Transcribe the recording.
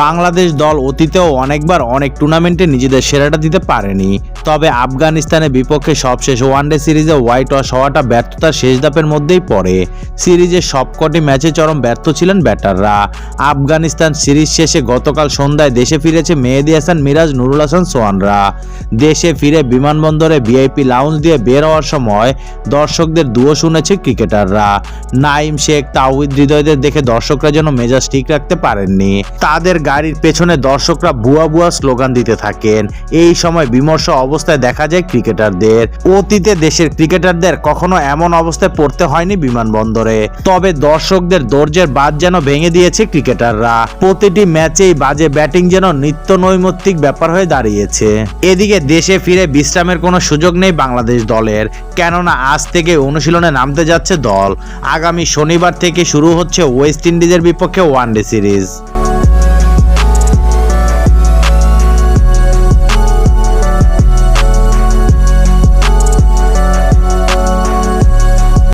বাংলাদেশ দল অতীতেও অনেকবার অনেক টুর্নামেন্টে নিজেদের সেরাটা দিতে পারেনি। তবে আফগানিস্তানের বিপক্ষে সবশেষ ওয়ানডে সিরিজে হোয়াইট ওয়াশ হওয়াটা ব্যর্থতার শেষ ধাপের মধ্যেই পড়ে। সিরিজের সবকটি ম্যাচে চরম ব্যর্থ ছিলেন ব্যাটাররা। আফগানিস্তান সিরিজ শেষে গতকাল সন্ধ্যায় দেশে ফিরেছে মেহেদি হাসান, মিরাজ, নুরুল হাসান, সোয়ানরা। দেশে ফিরে বিমানবন্দরে ভিআইপি লাউঞ্জ দিয়ে বের হওয়ার সময় দর্শকদের দুয়ো শুনেছে ক্রিকেটাররা। নাইম শেখ, তাওহিদ হৃদয়দের দেখে দর্শকরা যেন মেজাজ ঠিক রাখতে পারেননি। তাদের গাড়ির পেছনে দর্শকরা বুয়া বুয়া স্লোগান দিতে থাকেন। এই সময় বিমর্ষ অবস্থায় দেখা যায় ক্রিকেটারদের। অতীতে দেশের ক্রিকেটারদের কখনো এমন অবস্থায় পড়তে হয়নি বিমানবন্দরে। তবে দর্শকদের দর্জের বাদ যেন ভেঙে দিয়েছে ক্রিকেটাররা। প্রতিটি ম্যাচেই বাজে ব্যাটিং যেন নিত্য নৈমিত্তিক ব্যাপার হয়ে দাঁড়িয়েছে। এদিকে দেশে ফিরে বিশ্রামের কোনো সুযোগ নেই বাংলাদেশ দলের। কেননা আজ থেকে অনুশীলনে নামতে যাচ্ছে দল। আগামী শনিবার থেকে শুরু হচ্ছে ওয়েস্ট ইন্ডিজের বিপক্ষে ওয়ানডে সিরিজ।